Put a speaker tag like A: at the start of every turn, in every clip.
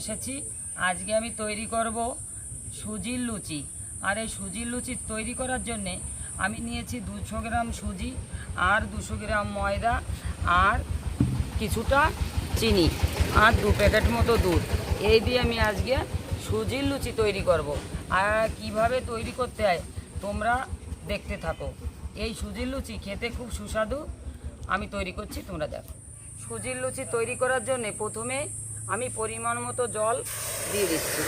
A: এসেছি। আজকে আমি তৈরি করব সুজির লুচি। আর এই সুজির লুচি তৈরি করার জন্যে আমি নিয়েছি দুশো গ্রাম সুজি আর দুশো গ্রাম ময়দা আর কিছুটা চিনি আর দু প্যাকেট মতো দুধ। এই দিয়ে আমি আজকে সুজির লুচি তৈরি করব। আর কীভাবে তৈরি করতে হয় তোমরা দেখতে থাকো। এই সুজির লুচি খেতে খুব সুস্বাদু। আমি তৈরি করছি, তোমরা দেখো। সুজির লুচি তৈরি করার জন্য প্রথমে আমি পরিমাণ মতো জল দিয়ে দিচ্ছি।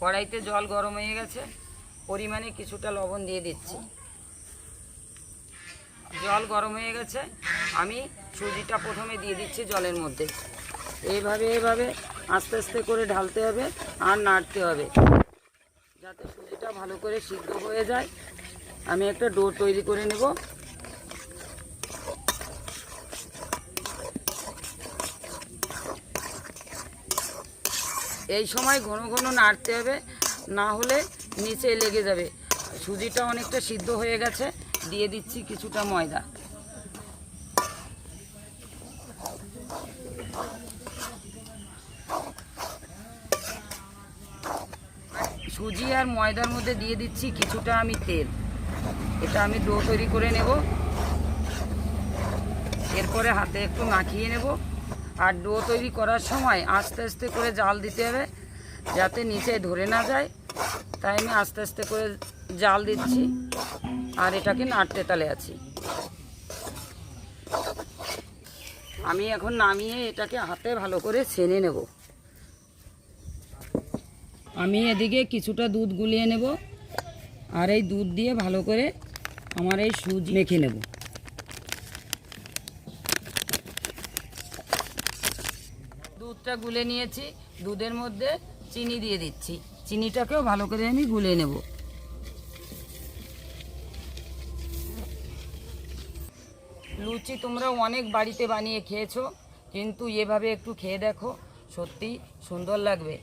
A: কড়াইতে জল গরম হয়ে গেছে, পরিমাণে কিছুটা লবণ দিয়ে দিচ্ছি। জল গরম হয়ে গেছে, আমি সুজিটা প্রথমে দিয়ে দিচ্ছি জলের মধ্যে। এইভাবে এইভাবে আস্তে আস্তে করে ঢালতে হবে আর নাড়তে হবে। যাতে সুজিটা ভালো করে সিদ্ধ হয়ে যায়, আমি একটা ডো তৈরি করে নেব। এই সময় ঘন ঘন নাড়তে হবে, না হলে নিচে লেগে যাবে। সুজিটা অনেকটা সিদ্ধ হয়ে গেছে, দিয়ে দিচ্ছি কিছুটা ময়দা। সুজি আর ময়দার মধ্যে দিয়ে দিচ্ছি কিছুটা আমি তেল। এটা আমি ডো তৈরি করে নেব। এরপরে হাতে একটু মাখিয়ে নেব। আর ডো তৈরি করার সময় আস্তে আস্তে করে জাল দিতে হবে, যাতে নিচে ধরে না যায়। তাই আমি আস্তে আস্তে করে জাল দিচ্ছি আর এটাকে নাড়তে তালে আছি। আমি এখন নামিয়ে এটাকে হাতে ভালো করে ছেনে নেব। আমি এদিকে কিছুটা দুধ গুলিয়ে নেব আর এই দুধ দিয়ে ভালো করে আমার এই সুজি মেখে নেব। দুধটা গুলে নিয়েছি, দুধের মধ্যে চিনি দিয়ে দিচ্ছি। চিনিটাকেও ভালো করে আমি গুলে নেব। লুচি তোমরা অনেক বাড়িতে বানিয়ে খেয়েছো, কিন্তু এভাবে একটু খেয়ে দেখো, সত্যি সুন্দর লাগবে।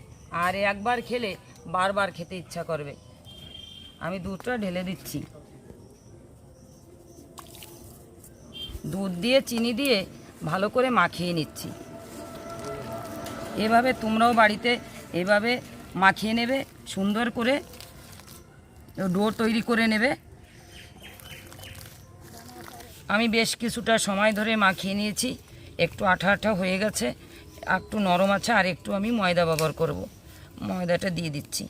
A: আর একবার খেলে বারবার খেতে ইচ্ছা করবে। আমি দুধটা ঢেলে দিচ্ছি। দুধ দিয়ে, চিনি দিয়ে ভালো করে মাখিয়ে নিচ্ছি। এভাবে তোমরাও বাড়িতে এভাবে মাখিয়ে নেবে, সুন্দর করে ডো তৈরি করে নেবে। আমি বেশ কিছুটা সময় ধরে মাখিয়ে নিয়েছি, একটু আঠা আঠা হয়ে গেছে, একটু নরম আছে, আর একটু আমি ময়দা ব্যবহার করব। ময়দাটা দিয়ে দিচ্ছি।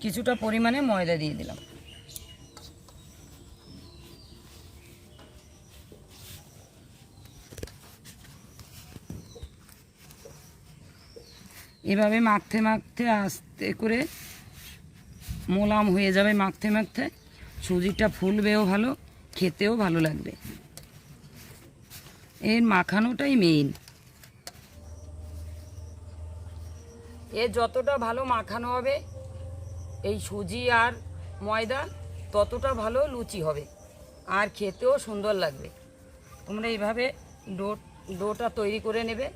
A: কিছুটা পরিমাণে ময়দা দিয়ে দিলাম। এভাবে মাখতে মাখতে আস্তে করে মোলাম হয়ে যাবে মাখতে মাখতে। সুজিটা ফুলবেও ভালো, খেতেও ভালো লাগবে। এর মাখানোটাই মেইন এ যতটা ভালো মাখানো হবে, এই সুজি আর ময়দা, ততটা ভালো লুচি হবে। আর খেতেও সুন্দর লাগবে। তোমরা এইভাবে ডো, ডোটা তৈরি করে নেবে,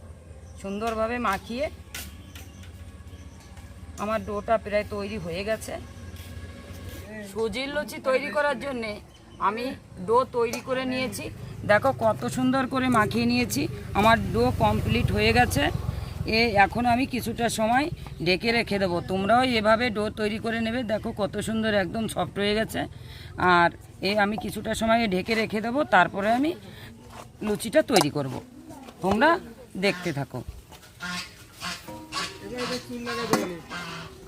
A: সুন্দরভাবে মাখিয়ে আমার ডোটা প্রায় তৈরি হয়ে গেছে। সুজির লুচি তৈরি করার জন্যে আমি ডো তৈরি করে নিয়েছি। দেখো কত সুন্দর করে মাখিয়ে নিয়েছি। আমার ডো কমপ্লিট হয়ে গেছে। এ এখন আমি কিছুটা সময় ডেকে রেখে দেবো। তোমরাও এভাবে ডো তৈরি করে নেবে। দেখো কত সুন্দর একদম সফট হয়ে গেছে। আর এ আমি কিছুটা সময় ঢেকে রেখে দেবো। তারপরে আমি লুচিটা তৈরি করব। তোমরা দেখতে থাকো।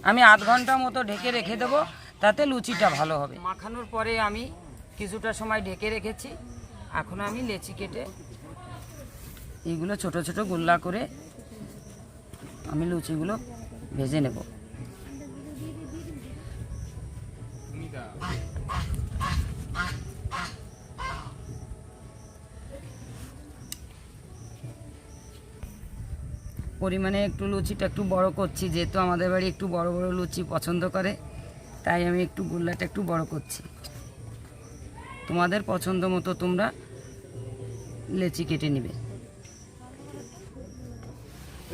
A: আমি আধ ঘণ্টা মতো ঢেকে রেখে দেবো তাতে লুচিটা ভালো হবে। মাখানোর পরে আমি কিছুটা সময় ঢেকে রেখেছি। এখন আমি লেচি কেটে এইগুলো ছোট ছোট গোল্লা করে আমি লুচিগুলো ভেজে নেব। পরিমাণে একটু লুচিটা একটু বড় করছি, যেহেতু আমাদের বাড়ি একটু বড় বড় লুচি পছন্দ করে, তাই আমি একটু গোল্লাটা একটু বড় করছি। তোমাদের পছন্দ মতো তোমরা লেচি কেটে নেবে।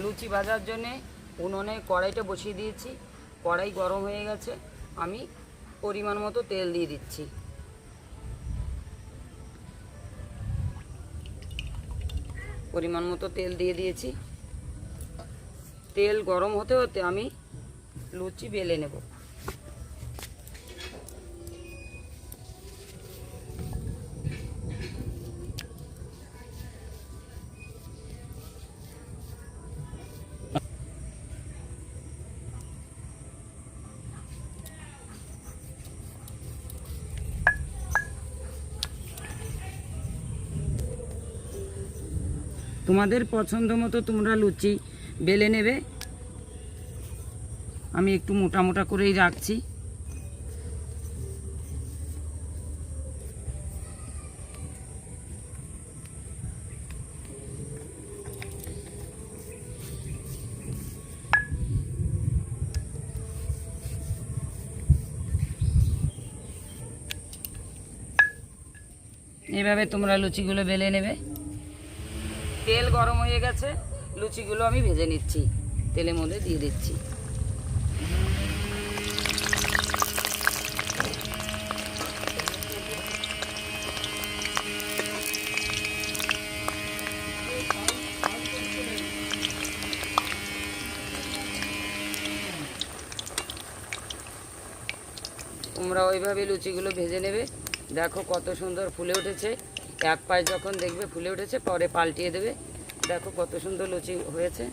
A: লুচি ভাজার জন্যে উনুনে কড়াইটা বসিয়ে দিয়েছি, কড়াই গরম হয়ে গেছে, আমি পরিমাণ মতো তেল দিয়ে দিচ্ছি। পরিমাণ মতো তেল দিয়ে দিয়েছি। তেল গরম হতে হতে আমি লুচি বেলে নেব। তোমাদের পছন্দ মতো তোমরা লুচি বেলে নেবে। আমি একটু মোটা মোটা করেই রাখছি। এভাবে তোমরা লুচিগুলো বেলে নেবে। তেল গরম হয়ে গেছে। লুচিগুলো আমি ভেজে নিচ্ছি। তেলের মধ্যে দিয়ে দিচ্ছি। তোমরা ওইভাবে লুচিগুলো ভেজে নেবে। দেখো কত সুন্দর ফুলে উঠেছে। এক পাশ যখন দেখবে ফুলে উঠেছে, পরে পাল্টিয়ে দেবে। দেখো কত সুন্দর লুচি হয়েছে।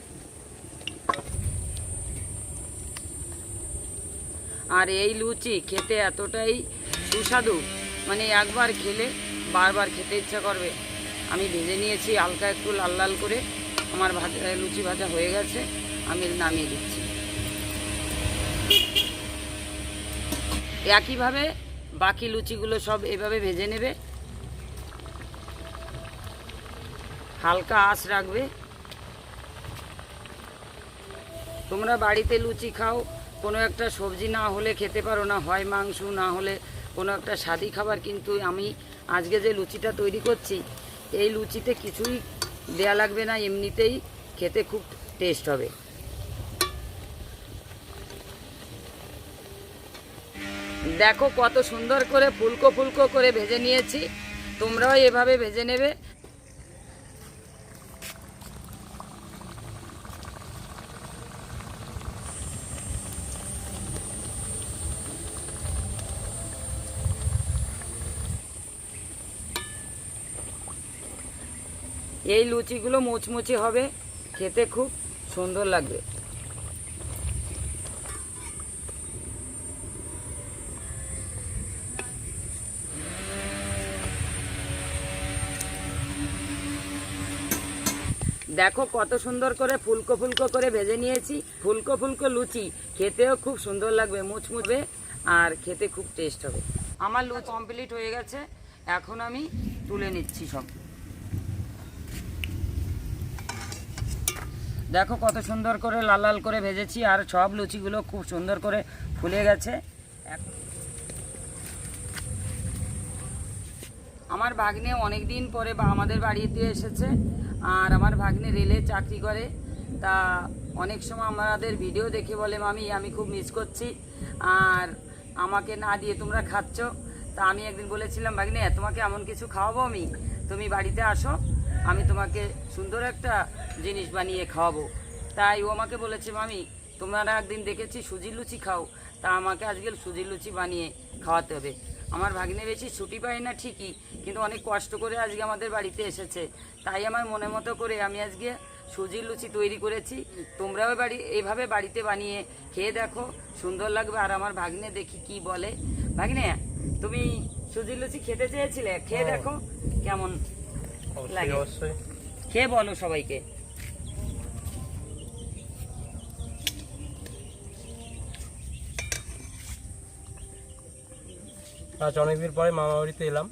A: আর এই লুচি খেতে এতটাই সুস্বাদু মানে একবার খেলে বারবার খেতে ইচ্ছা করবে। আমি ভেজে নিয়েছি, হালকা একটু লাল লাল করে। আমার ভাজা, লুচি ভাজা হয়ে গেছে, আমি নামিয়ে দিচ্ছি। একইভাবে বাকি লুচিগুলো সব এভাবে ভেজে নেবে। হালকা আঁচ রাখবে। তোমরা বাড়িতে লুচি খাও, কোনো একটা সবজি না হলে খেতে পারো না, হয় মাংস, না হলে কোনো একটা স্বাদি খাবার। কিন্তু আমি আজকে যে লুচিটা তৈরি করছি, এই লুচিতে কিছুই দেয়া লাগবে না, এমনিতেই খেতে খুব টেস্ট হবে। দেখো কত সুন্দর করে ফুলকো ফুলকো করে ভেজে নিয়েছি। তোমরাও এভাবে ভেজে নেবে। এই লুচিগুলো মুচমুচে হবে, খেতে খুব সুন্দর লাগবে। দেখো কত সুন্দর করে ফুলকো ফুলকো করে ভেজে নিয়েছি। ফুলকো ফুলকো লুচি, খেতেও খুব সুন্দর লাগবে মুচমুচবে আর খেতে খুব টেস্ট হবে। আমার লুচি কমপ্লিট হয়ে গেছে, এখন আমি তুলে নিচ্ছি সব। দেখো কত সুন্দর করে লাল লাল করে ভেজেছি, আর সব লুচিগুলো খুব সুন্দর করে ফুলে গেছে। আমার ভাগ্নে অনেক দিন পরে বা আমাদের বাড়িতে এসেছে, আর আমার ভাগ্নে রেলে চাকরি করে। তা অনেক সময় আমাদের ভিডিও দেখে বলে, মামি, আমি খুব মিস করছি, আর আমাকে না দিয়ে তোমরা খাচ্ছ। তা আমি একদিন বলেছিলাম, ভাগ্নে, তোমাকে এমন কিছু খাওয়াবো আমি? তুমি বাড়িতে আসো। আমি তোমাকে সুন্দর একটা জিনিস বানিয়ে খাওয়াবো। তাই ও আমাকে বলেছে মামি তোমরা একদিন দেখেছি সুজির লুচি খাও। তা আমাকে আজকে সুজির লুচি বানিয়ে খাওয়াতে হবে। আমার ভাগ্নে বেশি ছুটি পাই না ঠিকই কিন্তু অনেক কষ্ট করে আজকে আমাদের বাড়িতে এসেছে। তাই আমার মনে মতো করে আমি আজকে সুজির লুচি তৈরি করেছি। তোমরাও বাড়ি এইভাবে বাড়িতে বানিয়ে খেয়ে দেখো। সুন্দর লাগবে। আর আমার ভাগ্নে দেখি কি বলে। ভাগ্নে তুমি সুজির লুচি খেতে চেয়েছিলে? খেয়ে
B: হ্যাঁ।
A: দেখো কেমন লাগে। খেয়ে বলো সবাইকে।
B: আজ অনেকদিন পরে মামা বাড়িতে এলাম।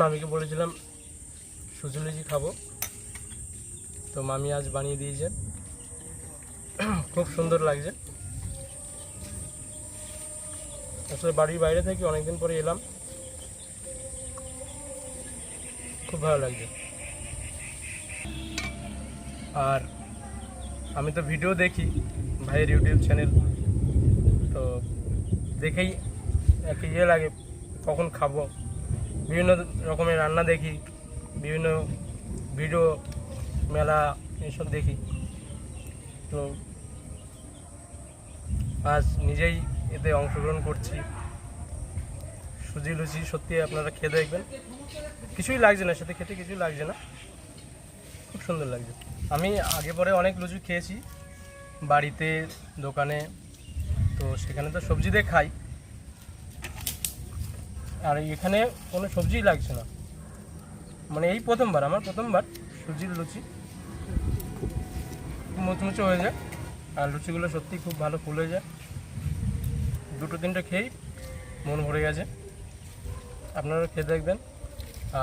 B: মামিকে বলেছিলাম সুজি লুচি খাব। তো মামি আজ বানিয়ে দিয়েছে। খুব সুন্দর লাগছে। আসলে বাড়ির বাইরে থেকে অনেকদিন পরে এলাম। খুব ভালো লাগছে। আর আমি তো ভিডিও দেখি ভাইয়ের ইউটিউব চ্যানেল তো দেখেই একটা ইয়ে লাগে, কখন খাব? বিভিন্ন রকমের রান্না দেখি, বিভিন্ন ভিডিও মেলা এসব দেখি। তো আজ নিজেই এতে অংশগ্রহণ করছি। সুজি, লুচি, সত্যি আপনারা খেয়ে দেখবেন। কিছুই লাগছে না, সাথে খেতে কিছুই লাগছে না। খুব সুন্দর লাগছে। আমি আগে পরে অনেক লুচি খেয়েছি, বাড়িতে, দোকানে, তো সেখানে তো সবজি দিয়ে খাই। আর এখানে কোনো সবজিই লাগছে না। মানে এই প্রথমবার, আমার প্রথমবার সুজির লুচি। মুচমুচে হয়ে যায়। আর লুচিগুলো সত্যি খুব ভালো ফুলে যায়। দুটো তিনটে খেয়েই মন ভরে গেছে। আপনারা খেয়ে দেখবেন।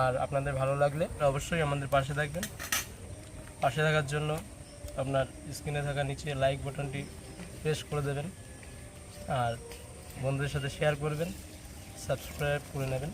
B: আর আপনাদের ভালো লাগলে অবশ্যই আমাদের পাশে থাকবেন পাশে থাকার জন্য আপনার স্ক্রিনে থাকা নিচে লাইক বাটনটি প্রেস করে দেবেন। আর বন্ধুদের সাথে শেয়ার করবেন। সাবস্ক্রাইব করে নেবেন।